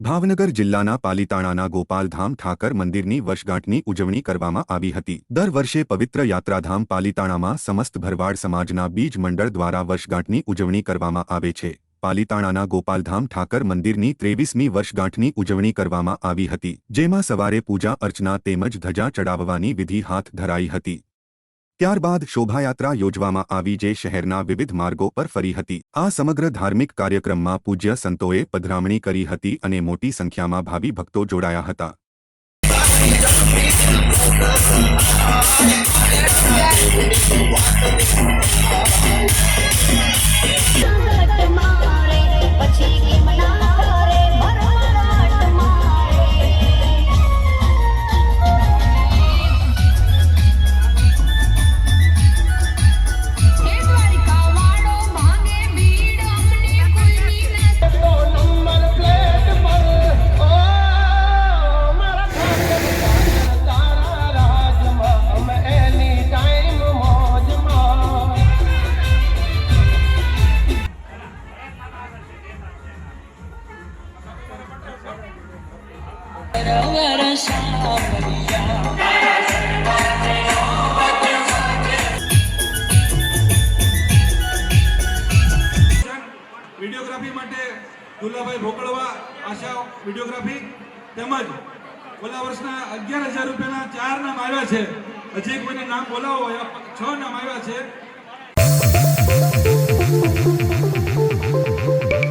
ભાવનગર જિલ્લાના પાલીતાણાના ગોપાલધામ ઠાકર મંદિરની વર્ષગાંઠની ઉજવણી કરવામાં આવી હતી. દર વર્ષે પવિત્ર યાત્રાધામ પાલીતાણામાં સમસ્ત ભરવાડ સમાજના બીજ મંડળ દ્વારા વર્ષગાંઠની ઉજવણી કરવામાં આવે છે. પાલીતાણાના ગોપાલધામ ઠાકર મંદિરની ત્રેવીસમી વર્ષગાંઠની ઉજવણી કરવામાં આવી હતી, જેમાં સવારે પૂજા અર્ચના તેમજ ધજા ચડાવવાની વિધિ હાથ ધરાઈ હતી. ત્યારબાદ શોભાયાત્રા યોજવામાં આવી જે શહેરના વિવિધ માર્ગો પર ફરી હતી. આ સમગ્ર ધાર્મિક કાર્યક્રમમાં પૂજ્ય સંતોએ પધરામણી કરી હતી અને મોટી સંખ્યામાં ભાવિ ભક્તો જોડાયા હતા. સંકટ વિડીયોગ્રાફી માટે દુલાભાઈ ભોકળવા, આશા વિડીયોગ્રાફી તેમજ ઓલા વર્ષના અગિયાર હજાર રૂપિયાના ચાર નામ આવ્યા છે. હજી કોઈને નામ બોલાવો છ નામ આવ્યા છે.